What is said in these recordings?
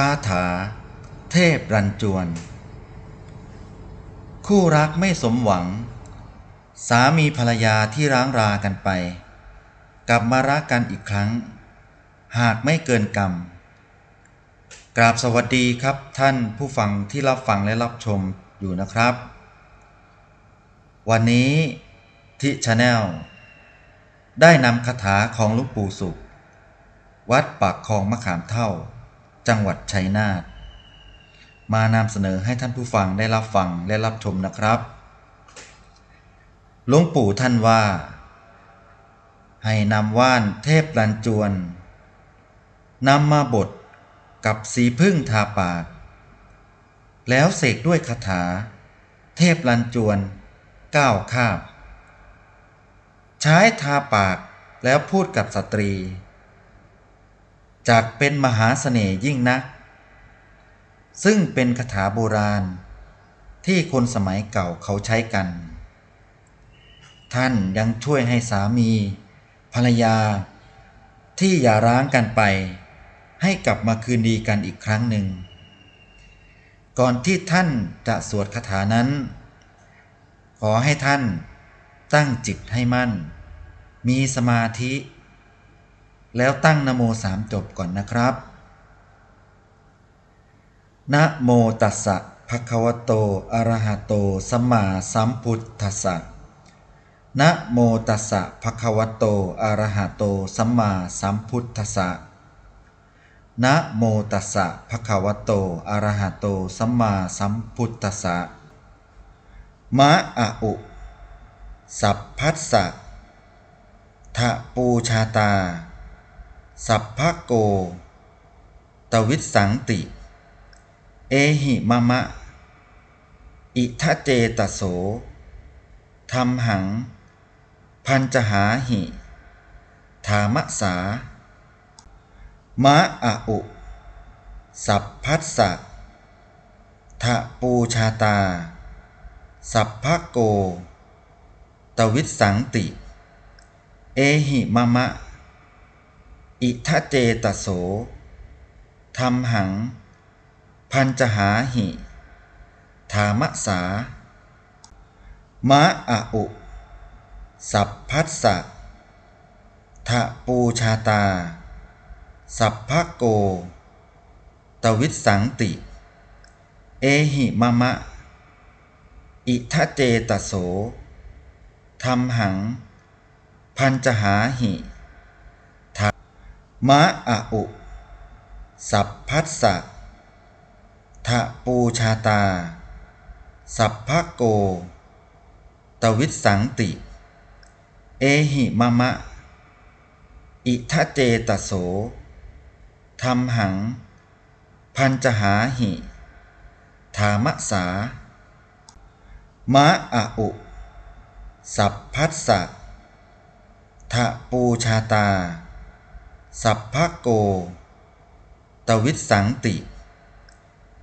คาถา เทพรันจวน คู่รักไม่สมหวัง สามีภรรยาที่ร้างรากันไป กลับมารักกันอีกครั้ง หากไม่เกินกรรม กราบสวัสดีครับท่านผู้ฟังที่รับฟังและรับชมอยู่นะครับ วันนี้ที่ชาแนลได้นำคาถาของหลุงปู่สุข วัดปากคลองมะขามเท่า จังหวัดชัยนาทมานำเสนอให้ท่านผู้ฟังได้รับฟังและรับชมนะครับ หลวงปู่ท่านว่า ให้นำว่านเทพรันจวนนำมาบดกับสีพึ่งทาปาก แล้วเสกด้วยคาถา เทพรันจวนก้าวคาบ ใช้ทาปากแล้วพูดกับสตรี จากเป็นมหาเสน่ห์ยิ่งนัก ซึ่งเป็นคาถาโบราณ ที่คนสมัยเก่าเขาใช้กัน ท่านยังช่วยให้สามี ภรรยา ที่อย่าร้างกันไป ให้กลับมาคืนดีกันอีกครั้งหนึ่ง ก่อนที่ท่านจะสวดคาถานั้น ขอให้ท่านตั้งจิตให้มั่น มีสมาธิ แล้วตั้งนโมสามจบก่อนนะครับนะโมตัสสะภะคะวะโต อะระหะโต สัมมาสัมพุทธัสสะนะโมตัสสะภะคะวะโต อะระหะโต สัมมาสัมพุทธัสสะนะโมตัสสะภะคะวะโต อะระหะโต สัมมาสัมพุทธัสสะมะอะอุ สัพพัสสะทะปูชาตา สัพพะโก ตวิสังติ เอหิมะมะ อิทะเจตโสธรรมหัง พันจหาหิ ธามะสามะอะอุ สัพพัสสะทะปูชาตา สัพพะโก ตวิสสังติ เอหิมะมะ อิทะเจตโสธรรมหัง พันจหาหิ ธามะสา มะอะอุ สัพพัสสะทะปูชาตา สัพพะโก ตวิสสังติ เอหิมะมะ อิทะเจตโสธรรมหัง พันจหาหิ มะอะอุ สัพพัสสะทะปูชาตา สัพพะโก ตวิสสังติ เอหิมะมะ อิทะเจตโสธรรมหัง พันจหาหิ ธามะสามะอะอุ สัพพัสสะทะปูชาตา สัพพะโก ตวิสังติ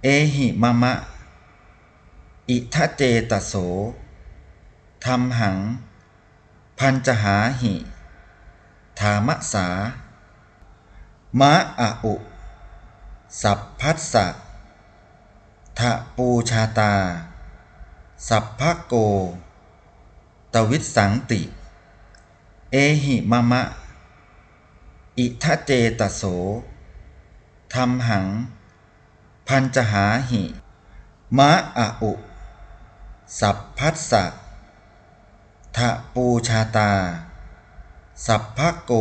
เอหิมะมะ อิทะเจตโสธรรมหัง พันจหาหิ ธามะสา มะอะอุ สัพพัสสะทะปูชาตา สัพพะโก ตวิสสังติ เอหิมะมะ อิทะเจตโสธรรมหัง พันจหาหิ มะอะอุ สัพพัสสะทะปูชาตา สัพพะโก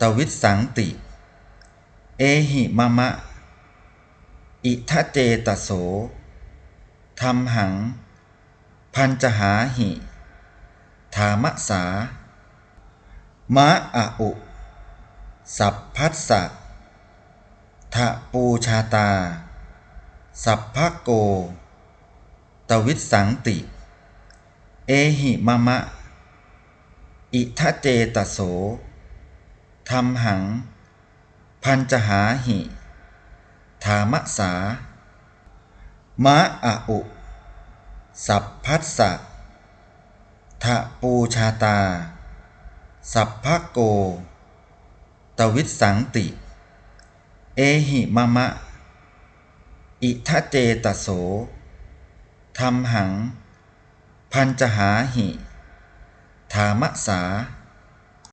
ตวิสังติ เอหิมะมะ อิทะเจตโสธรรมหัง พันจหาหิ ธามะสา มะอะอุ สัพพัสสะทะปูชาตา สัพพะโก ตวิสสังติ เอหิมะมะ อิทะเจตโสธรรมหัง พันจหาหิ ธามะสา มะอะอุ สัพพัสสะทะปูชาตา สัพพะโก ตวิสังติเเอหิมะมะ อิทะเจตโสธรรมหัง พันจหาหิ ธามะสา